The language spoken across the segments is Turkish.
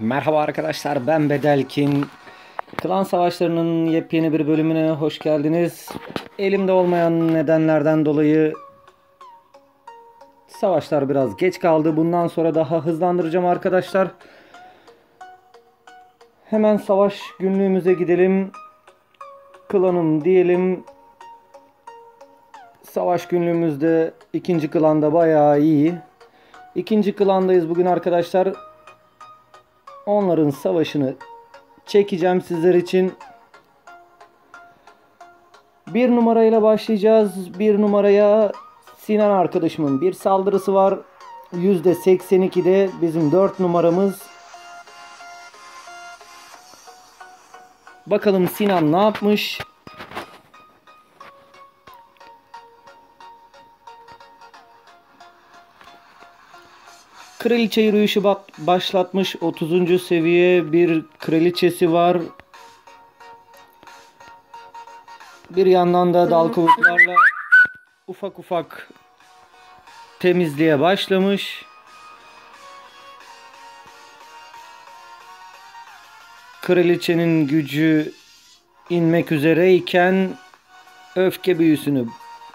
Merhaba arkadaşlar ben Bedelkin. Klan Savaşları'nın yepyeni bir bölümüne hoş geldiniz. Elimde olmayan nedenlerden dolayı savaşlar biraz geç kaldı. Bundan sonra daha hızlandıracağım arkadaşlar. Hemen savaş günlüğümüze gidelim. Klanım diyelim. Savaş günlüğümüzde ikinci klanda bayağı iyi. İkinci klandayız bugün arkadaşlar. Onların savaşını çekeceğim sizler için. Bir numarayla başlayacağız. Bir numaraya Sinan arkadaşımın bir saldırısı var. %82'de bizim 4 numaramız. Bakalım Sinan ne yapmış? Kraliçe yürüyüşü başlatmış. 30. seviye bir kraliçesi var. Bir yandan da dal kovuklarla ufak ufak temizliğe başlamış. Kraliçenin gücü inmek üzereyken öfke büyüsünü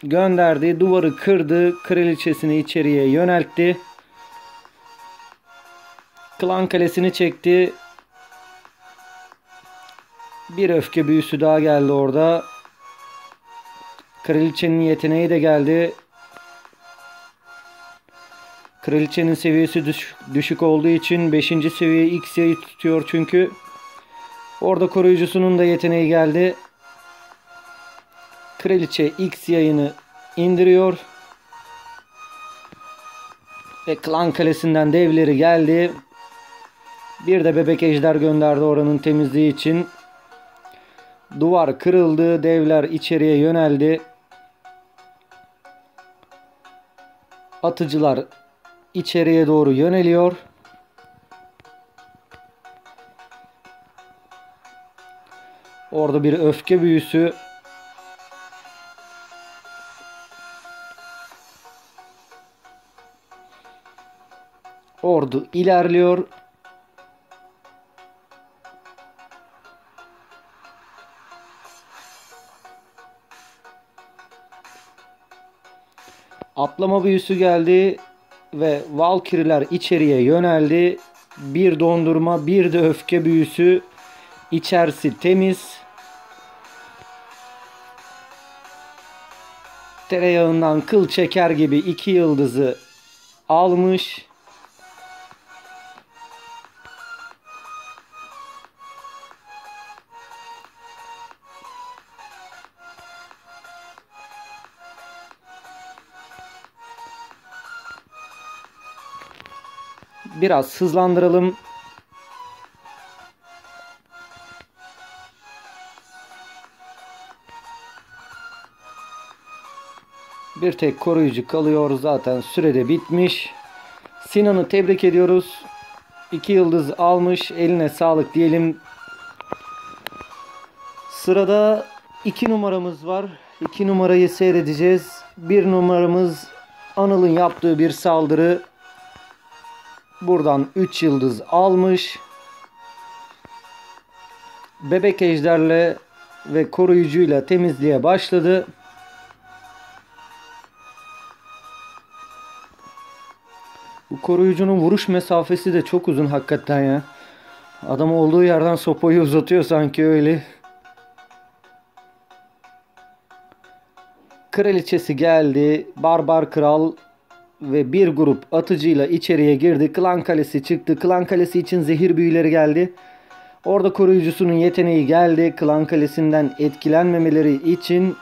gönderdi. Duvarı kırdı. Kraliçesini içeriye yöneltti. Klan kalesini çekti. Bir öfke büyüsü daha geldi orada. Kraliçenin yeteneği de geldi. Kraliçenin seviyesi düş düşük olduğu için 5. seviye X'yi tutuyor çünkü. Orada koruyucusunun da yeteneği geldi. Kraliçe X yayını indiriyor. Ve klan kalesinden devleri geldi. Bir de bebek ejder gönderdi oranın temizliği için. Duvar kırıldı. Devler içeriye yöneldi. Atıcılar içeriye doğru yöneliyor. Orada bir öfke büyüsü Ordu ilerliyor. Atlama büyüsü geldi ve Valkyriler içeriye yöneldi. Bir dondurma, bir de öfke büyüsü. İçerisi temiz. Tereyağından kıl çeker gibi iki yıldızı almış. Biraz hızlandıralım. Bir tek koruyucu kalıyor. Zaten sürede bitmiş. Sinan'ı tebrik ediyoruz. 2 yıldız almış. Eline sağlık diyelim. Sırada 2 numaramız var. 2 numarayı seyredeceğiz. 1 numaramız Anıl'ın yaptığı bir saldırı. Buradan 3 yıldız almış. Bebek ejderle ve koruyucuyla temizliğe başladı. Bu koruyucunun vuruş mesafesi de çok uzun hakikaten ya. Adam olduğu yerden sopayı uzatıyor sanki öyle. Kraliçesi geldi. Barbar kral ve bir grup atıcıyla içeriye girdi. Klan kalesi çıktı. Klan kalesi için zehir büyüleri geldi. Orada koruyucusunun yeteneği geldi. Klan kalesinden etkilenmemeleri için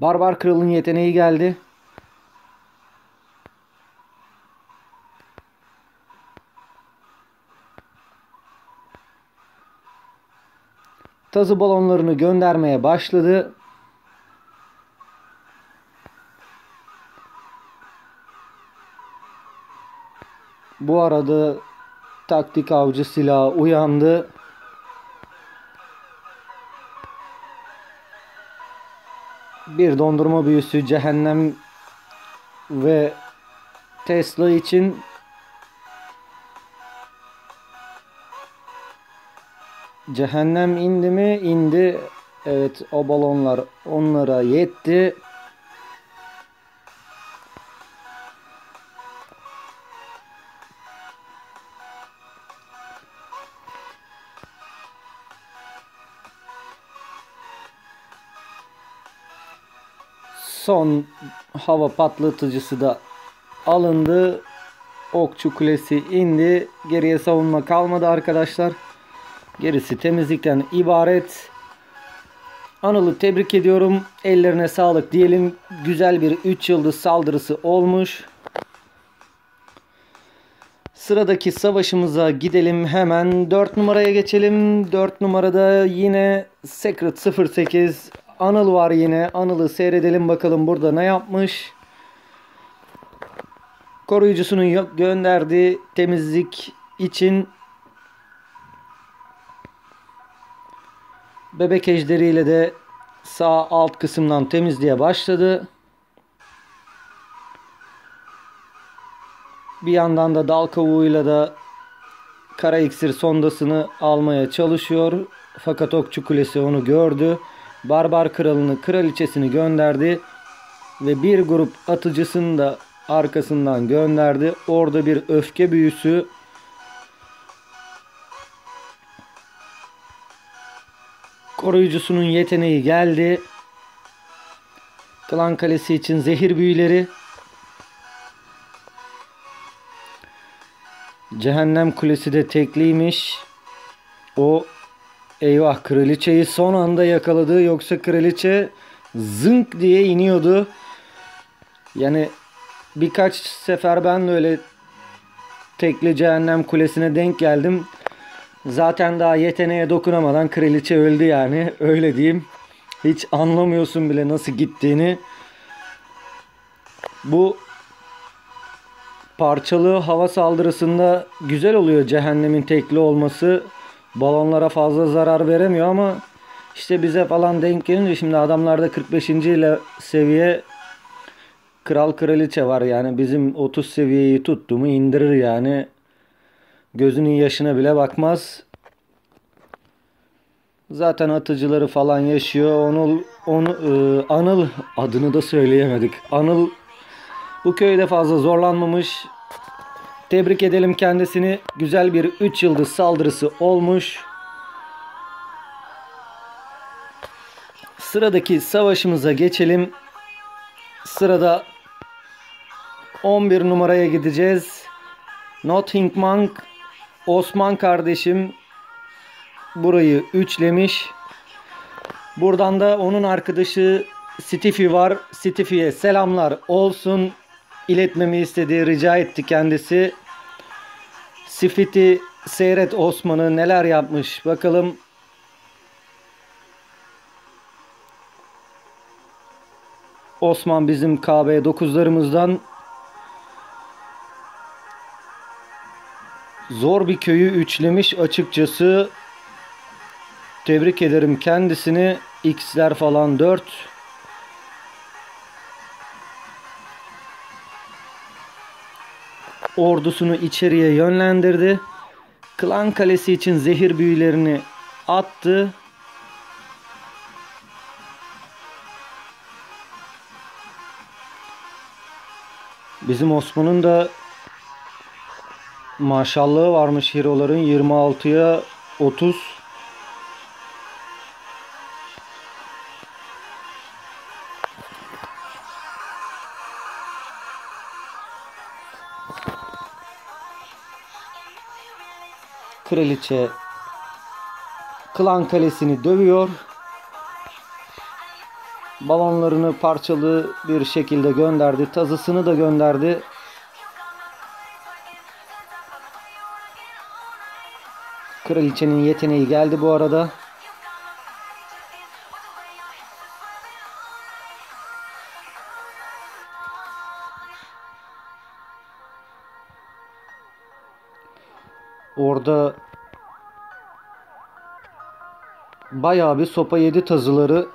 Barbar kralın yeteneği geldi. Tazı balonlarını göndermeye başladı. Bu arada taktik avcı silahı uyandı. Bir dondurma büyüsü cehennem ve Tesla için cehennem indi mi? İndi. Evet o balonlar onlara yetti. Son hava patlatıcısı da alındı. Okçu Kulesi indi. Geriye savunma kalmadı arkadaşlar. Gerisi temizlikten ibaret. Anıl'ı tebrik ediyorum. Ellerine sağlık diyelim. Güzel bir 3 yıldız saldırısı olmuş. Sıradaki savaşımıza gidelim. Hemen 4 numaraya geçelim. 4 numarada yine Secret 08 Anıl var yine. Anıl'ı seyredelim bakalım burada ne yapmış. Koruyucusunu gönderdi temizlik için. Bebek ejderiyle de sağ alt kısımdan temizliğe başladı. Bir yandan da dal kavuğuyla da kara iksir sondasını almaya çalışıyor. Fakat okçu kulesi onu gördü. Barbar kralını kraliçesini gönderdi. Ve bir grup atıcısını da arkasından gönderdi. Orada bir öfke büyüsü koruyucusunun yeteneği geldi. Klan Kalesi için zehir büyüleri. Cehennem Kulesi de tekliymiş. O eyvah kraliçeyi son anda yakaladı. Yoksa kraliçe zınk diye iniyordu. Yani birkaç sefer ben de öyle tekli cehennem kulesine denk geldim. Zaten daha yeteneğe dokunamadan kraliçe öldü yani. Öyle diyeyim. Hiç anlamıyorsun bile nasıl gittiğini. Bu parçalı hava saldırısında güzel oluyor cehennemin tekli olması. Balonlara fazla zarar veremiyor ama işte bize falan denk gelince şimdi adamlarda 45. ile seviye kral kraliçe var yani bizim 30 seviyeyi tuttu mu indirir yani gözünün yaşına bile bakmaz. Zaten atıcıları falan yaşıyor. Onul, onu, e, Anıl adını da söyleyemedik. Anıl bu köyde fazla zorlanmamış. Tebrik edelim kendisini. Güzel bir 3 yıldız saldırısı olmuş. Sıradaki savaşımıza geçelim. Sırada 11 numaraya gideceğiz. Notting Monk Osman kardeşim burayı üçlemiş. Buradan da onun arkadaşı Stiffy var. Stiffy'ye selamlar olsun. İletmemi istediği rica etti kendisi. Sifit'i seyret Osman'ı neler yapmış bakalım. Osman bizim KB 9'larımızdan zor bir köyü üçlemiş açıkçası. Tebrik ederim kendisini. X'ler falan 4. Ordusunu içeriye yönlendirdi. Klan Kalesi için zehir büyülerini attı. Bizim Osman'ın da maşallahı varmış hero'ların 26'ya 30 Kraliçe Klan Kalesi'ni dövüyor. Balonlarını parçalı bir şekilde gönderdi. Tazısını da gönderdi. Kraliçenin yeteneği geldi bu arada. Orada bayağı bir sopa yedi tazıları.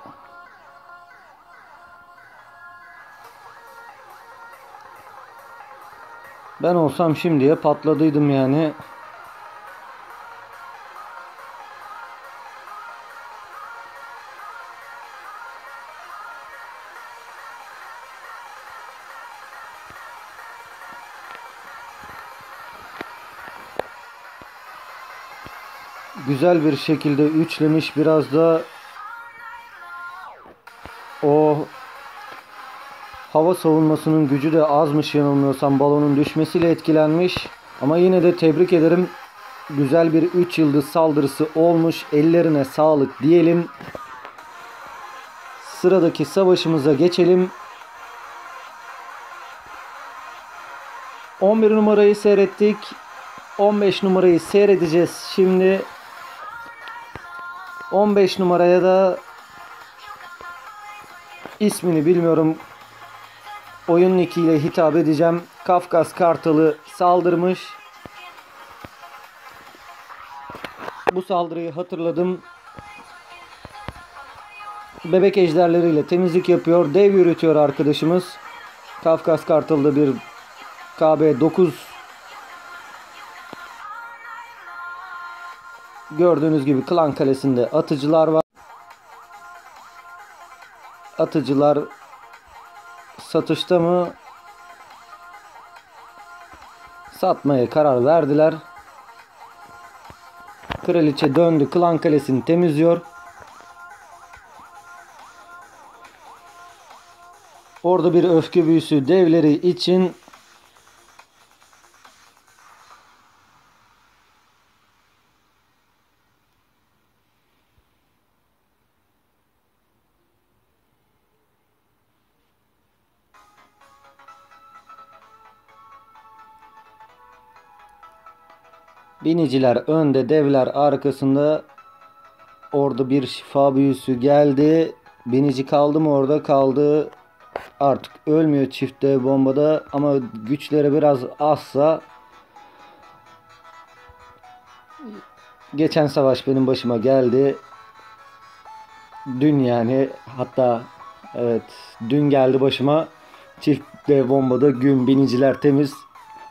Ben olsam şimdiye patladıydım yani. Güzel bir şekilde üçlemiş. Biraz da o hava savunmasının gücü de azmış yanılmıyorsam balonun düşmesiyle etkilenmiş. Ama yine de tebrik ederim. Güzel bir 3 yıldız saldırısı olmuş. Ellerine sağlık diyelim. Sıradaki savaşımıza geçelim. 11 numarayı seyrettik. 15 numarayı seyredeceğiz. Şimdi 15 numaraya da ismini bilmiyorum. Oyun nickiyle hitap edeceğim. Kafkas Kartalı saldırmış. Bu saldırıyı hatırladım. Bebek ejderleriyle temizlik yapıyor. Dev yürütüyor arkadaşımız. Kafkas Kartalı'da bir KB 9 Gördüğünüz gibi Klan Kalesi'nde atıcılar var. Atıcılar satışta mı? Satmaya karar verdiler. Kraliçe döndü. Klan Kalesi'ni temizliyor. Orada bir öfke büyüsü devleri için Biniciler önde, devler arkasında. Orada bir şifa büyüsü geldi. Binici kaldı mı orada kaldı. Artık ölmüyor çift dev bombada ama güçleri biraz azsa geçen savaş benim başıma geldi. Dün yani hatta evet dün geldi başıma çift dev bombada gün biniciler temiz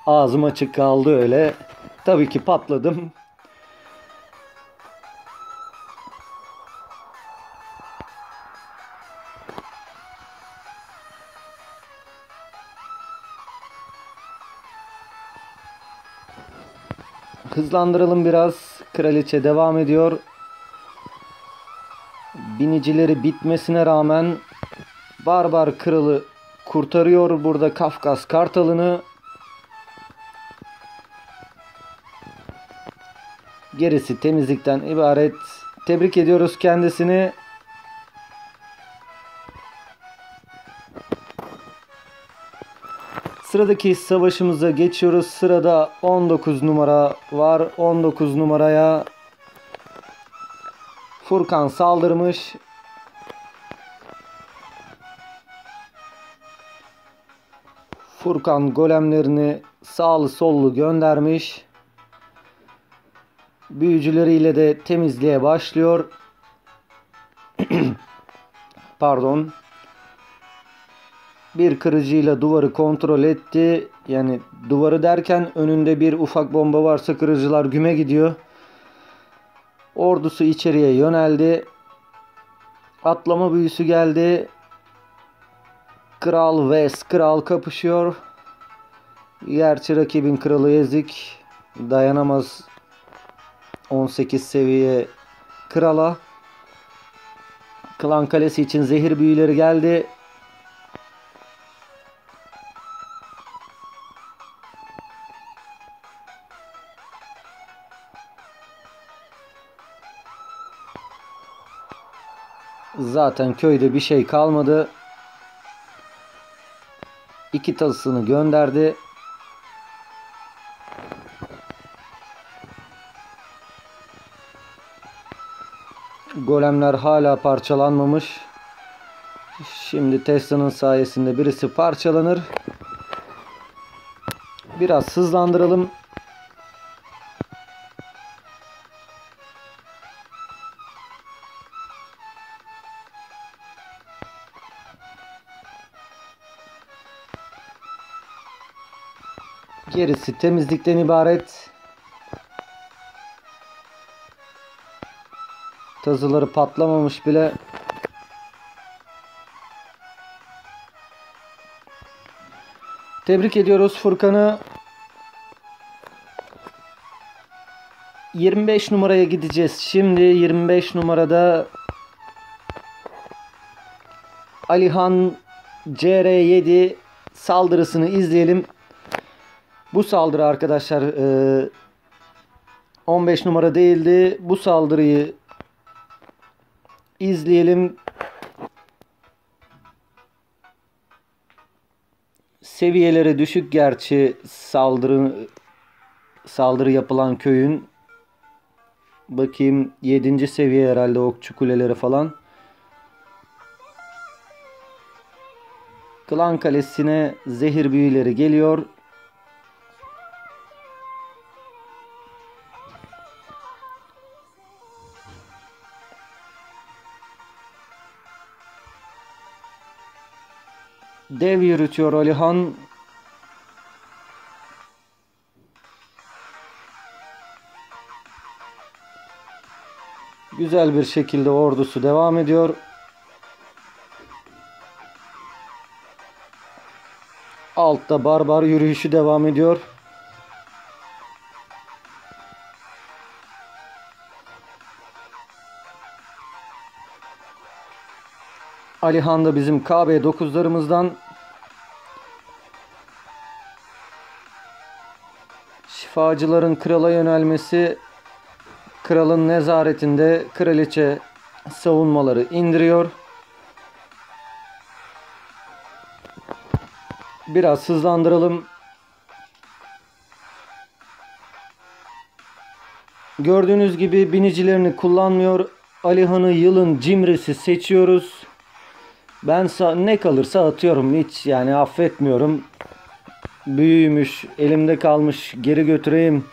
ağzım açık kaldı öyle. Tabii ki patladım. Hızlandıralım biraz. Kraliçe devam ediyor. Binicileri bitmesine rağmen Barbar Kralı kurtarıyor burada Kafkas Kartalını. Gerisi temizlikten ibaret. Tebrik ediyoruz kendisini. Sıradaki savaşımıza geçiyoruz. Sırada 19 numara var. 19 numaraya Furkan saldırmış. Furkan golemlerini sağlı sollu göndermiş. Büyücüleriyle de temizliğe başlıyor. Pardon. Bir kırıcıyla duvarı kontrol etti. Yani duvarı derken önünde bir ufak bomba varsa kırıcılar güme gidiyor. Ordusu içeriye yöneldi. Atlama büyüsü geldi. Kral ve kral kapışıyor. Gerçi rakibin kralı ezik. Dayanamaz 18 seviye krala. Klan Kalesi için zehir büyüleri geldi. Zaten köyde bir şey kalmadı. İki tasını gönderdi. Golemler hala parçalanmamış. Şimdi Tesla'nın sayesinde birisi parçalanır. Biraz hızlandıralım. Gerisi temizlikten ibaret. Tazıları patlamamış bile. Tebrik ediyoruz Furkan'ı. 25 numaraya gideceğiz. Şimdi 25 numarada Alihan CR7 saldırısını izleyelim. Bu saldırı arkadaşlar 15 e, numara değildi. Bu saldırıyı izleyelim. Seviyeleri düşük gerçi saldırı saldırı yapılan köyün. Bakayım 7. seviye herhalde okçu kuleleri falan. Klan Kalesi'ne zehir büyüleri geliyor. Dev yürütüyor Alihan. Güzel bir şekilde ordusu devam ediyor. Altta barbar yürüyüşü devam ediyor. Alihan da bizim KB 9'larımızdan şifacıların krala yönelmesi kralın nezaretinde kraliçe savunmaları indiriyor. Biraz hızlandıralım. Gördüğünüz gibi binicilerini kullanmıyor. Alihan'ı yılın cimrisi seçiyoruz. Ben ne kalırsa atıyorum hiç yani affetmiyorum. Büyümüş, elimde kalmış, geri götüreyim.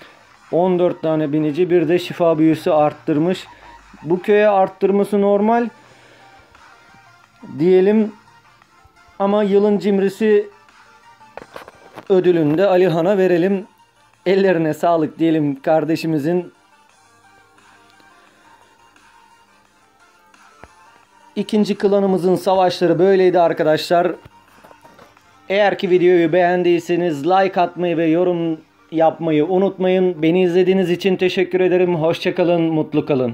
14 tane binici bir de şifa büyüsü arttırmış. Bu köye arttırması normal. Diyelim ama yılın cimrisi ödülünü de Alihan'a verelim. Ellerine sağlık diyelim kardeşimizin. İkinci klanımızın savaşları böyleydi arkadaşlar. Eğer ki videoyu beğendiyseniz like atmayı ve yorum yapmayı unutmayın. Beni izlediğiniz için teşekkür ederim. Hoşçakalın, mutlu kalın.